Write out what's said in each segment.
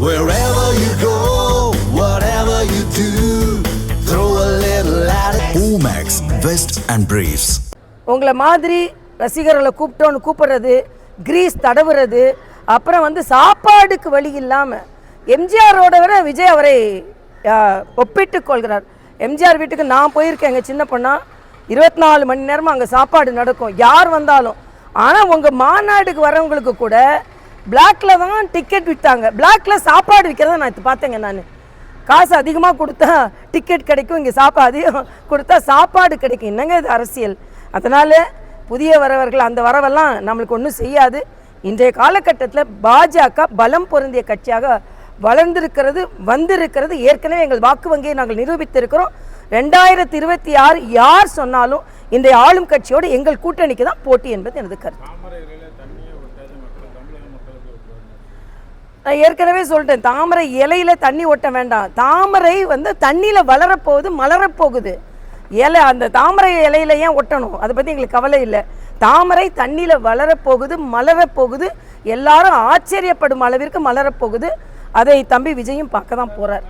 Wherever you go, whatever you do, throw a little at it. Omax, Vest and Briefs. உங்களை மாதிரி ரசிகர்களை கூப்பிட்டோன்னு கூப்பிடுறது Greece தடவுறது அப்புறம் வந்து சாப்பாடுக்கு வழி இல்லாமல் எம்ஜிஆரோட விட விஜய் அவரை ஆ, ஒப்பிட்டுக் கொள்கிறார் எம்ஜிஆர் வீட்டுக்கு நான் போயிருக்கேன் எங்கள் சின்ன பொண்ணா இருபத்தி நாலு மணி நேரமும் அங்கே சாப்பாடு நடக்கும் யார் வந்தாலும் ஆனால் உங்கள் மாநாடுக்கு வரவங்களுக்கு கூட பிளாக்ல தான் டிக்கெட் விற்றாங்க பிளாக்ல சாப்பாடு விற்கிறத நான் இது பார்த்தேங்க நான். காசு அதிகமாக கொடுத்தா டிக்கெட் கிடைக்கும் இங்கே சாப்பாடு அதிகம் கொடுத்தா சாப்பாடு கிடைக்கும். என்னங்க இது அரசியல்? அதனால் புதிய வரவர்கள் அந்த வரவெல்லாம் நம்மளுக்கு ஒன்றும் செய்யாது. இன்றைய காலகட்டத்தில் பாஜக பலம் பொருந்திய கட்சியாக வளர்ந்திருக்கிறது வந்திருக்கிறது. ஏற்கனவே எங்கள் வாக்கு வங்கியை நாங்கள் நிரூபித்திருக்கிறோம். ரெண்டாயிரத்தி இருபத்தி ஆறு யார் சொன்னாலும் இன்றைய ஆளும் கட்சியோடு எங்கள் கூட்டணிக்கு தான் போட்டி என்பது எனது கருத்து. நான் ஏற்கனவே சொல்லிட்டேன் தாமரை இலையில தண்ணி ஒட்ட வேண்டாம். தாமரை வந்து தண்ணியில் வளரப்போகுது மலரப்போகுது. இலை அந்த தாமரை இலையில ஏன் ஒட்டணும்? அதை பற்றி எங்களுக்கு கவலை இல்லை. தாமரை தண்ணியில் வளரப்போகுது மலரப்போகுது. எல்லாரும் ஆச்சரியப்படும் அளவிற்கு மலரப்போகுது. அதை தம்பி விஜயும் பார்க்க தான் போகிறார்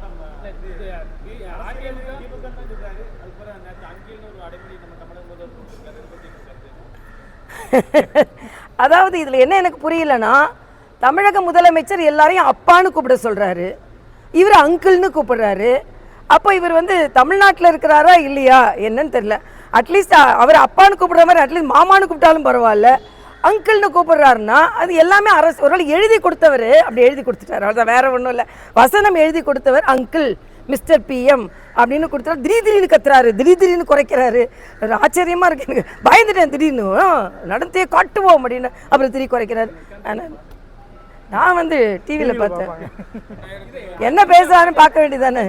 அதாவது இதில் என்ன எனக்கு புரியலன்னா தமிழக முதலமைச்சர் எல்லாரையும் அப்பான்னு கூப்பிட சொல்கிறாரு இவர் அங்கிள்னு கூப்பிடுறாரு. அப்போ இவர் வந்து தமிழ்நாட்டில் இருக்கிறாரா இல்லையா? என்னன்னு தெரியல. அட்லீஸ்ட் அவர் அப்பான்னு கூப்பிடுற மாதிரி அட்லீஸ்ட் மாமான்னு கூப்பிட்டாலும் பரவாயில்ல. அங்கிள்னு கூப்பிடுறாருன்னா அது எல்லாமே அரசு ஒரு எழுதி கொடுத்தவர் அப்படி எழுதி கொடுத்துட்டாரு. அவ்வளோதான் வேற ஒன்றும் இல்லை. வசனம் எழுதி கொடுத்தவர் அங்கிள் மிஸ்டர் பிஎம் அப்படின்னு கொடுத்தாரு திடீர் திடீர்னு கத்துறாரு திடீர் திடீர்னு குறைக்கிறாரு. ஒரு ஆச்சரியமாக இருக்கு எனக்கு. பயந்துட்டேன் திடீர்னு. நடந்தே காட்டுவோம் அப்படின்னு அப்புறம் திடீர் குறைக்கிறாரு. ஆனால் நான் வந்து டிவியில் பார்த்தேன். என்ன பேசுறாருன்னு பார்க்க வேண்டியதானே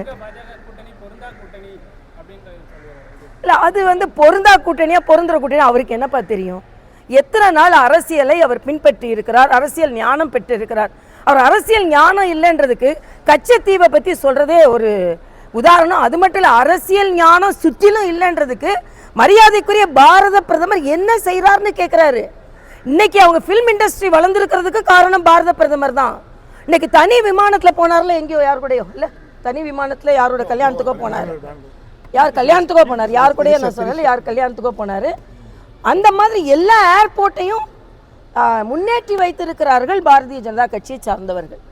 இல்லை அது வந்து பொருந்தா கூட்டணியா பொருந்துற கூட்டணி அவருக்கு என்னப்பா தெரியும்? எத்தனை நாள் அரசியலை அவர் பின்பற்றி இருக்கிறார் அரசியல் ஞானம் பெற்று இருக்கிறார் அவர் அரசியல் ஞானம் இல்லைன்றதுக்கு கச்சத்தீவை பற்றி சொல்றதே ஒரு உதாரணம். அது மட்டும் இல்லை அரசியல் ஞானம் சுற்றிலும் இல்லைன்றதுக்கு மரியாதைக்குரிய பாரத பிரதமர் என்ன செய்கிறாருன்னு கேட்குறாரு இன்னைக்கு அவங்க ஃபிலிம் இண்டஸ்ட்ரி வளர்ந்துருக்கிறதுக்கு காரணம் பாரத பிரதமர் தான். இன்னைக்கு தனி விமானத்தில் போனார்ல எங்கேயோ யார் கூடயோ? இல்லை தனி விமானத்தில் யாரோட கல்யாணத்துக்கோ போனார். யார் கல்யாணத்துக்கோ போனார்? யார் கூடயோ நான் சொல்லலை யார் கல்யாணத்துக்கோ போனார். அந்த மாதிரி எல்லா ஏர்போர்ட்டையும் முன்னேற்றி வைத்திருக்கிறார்கள் பாரதிய ஜனதா கட்சியை சார்ந்தவர்கள்.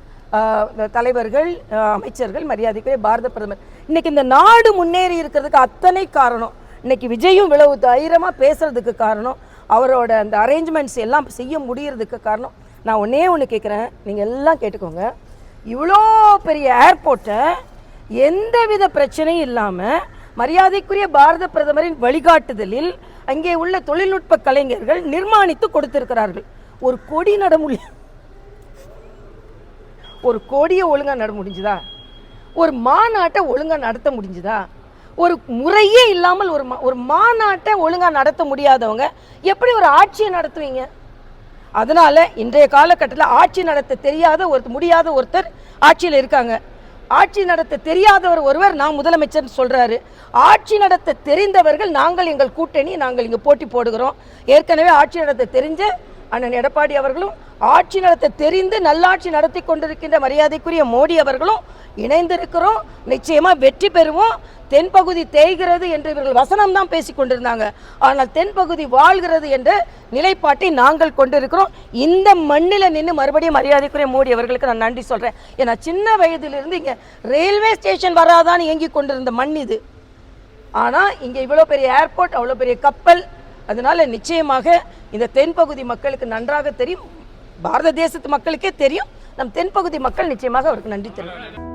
தலைவர்கள் அமைச்சர்கள் மரியாதைக்குரிய பாரத பிரதமர். இன்னைக்கு இந்த நாடு முன்னேறி இருக்கிறதுக்கு அத்தனை காரணம். இன்னைக்கு விஜயும் இவ்வளவு தைரியமாக பேசுறதுக்கு காரணம். அவரோட அந்த அரேஞ்ச்மெண்ட்ஸ் எல்லாம் செய்ய முடியறதுக்கு காரணம். நான் ஒன்றே ஒன்று கேட்குறேன் நீங்கள் எல்லாம் கேட்டுக்கோங்க. இவ்வளோ பெரிய ஏர்போர்ட்டை எந்த வித பிரச்சனையும் இல்லாமல் மரியாதைக்குரிய பாரத பிரதமரின் வழிகாட்டுதலில் அங்கே உள்ள தொழில்நுட்ப கலைஞர்கள் நிர்மாணித்து கொடுத்திருக்கிறார்கள். ஒரு கொடி நட முடிய ஒரு கொடியை ஒழுங்காக நட முடிஞ்சுதா? ஒரு மாநாட்டை ஒழுங்காக நடத்த முடிஞ்சுதா? ஒரு முறையே இல்லாமல் ஒரு மா- ஒரு மாநாட்டை ஒழுங்காக நடத்த முடியாதவங்க எப்படி ஒரு ஆட்சியை நடத்துவீங்க? அதனால இன்றைய காலகட்டத்தில் ஆட்சி நடத்த தெரியாத ஒரு முடியாத ஒருத்தர் ஆட்சியில் இருக்காங்க. ஆட்சி நடத்த தெரியாதவர் ஒருவர் நான் முதலமைச்சர் சொல்கிறாரு ஆட்சி நடத்த தெரிந்தவர்கள் நாங்கள் எங்கள் கூட்டணி நாங்கள் இங்கே போட்டி போடுகிறோம். ஏற்கனவே ஆட்சி நடத்த தெரிஞ்ச அண்ணன் எடப்பாடி அவர்களும் ஆட்சி நடத்த தெரிந்து நல்லாட்சி நடத்தி கொண்டிருக்கின்ற மரியாதைக்குரிய மோடி அவர்களும் இணைந்திருக்கிறோம். நிச்சயமாக வெற்றி பெறுவோம். தென்பகுதி தேய்கிறது என்று இவர்கள் வசனம் தான் பேசி கொண்டிருந்தாங்க. ஆனால் தென்பகுதி வாழ்கிறது என்ற நிலைப்பாட்டை நாங்கள் கொண்டிருக்கிறோம். இந்த மண்ணில் நின்று மறுபடியும் மரியாதைக்குரிய மோடி அவர்களுக்கு நான் நன்றி சொல்கிறேன் ஏன்னா சின்ன வயதிலிருந்து இங்கே ரயில்வே ஸ்டேஷன் வராதான்னு இயங்கி கொண்டிருந்த மண் இது. ஆனால் இங்கே இவ்வளோ பெரிய ஏர்போர்ட் அவ்வளோ பெரிய கப்பல் அதனால நிச்சயமாக இந்த தென்பகுதி மக்களுக்கு நன்றாக தெரியும். பாரத தேசத்து மக்களுக்கே தெரியும். நம் தென்பகுதி மக்கள் நிச்சயமாக அவருக்கு நன்றி தெரியும்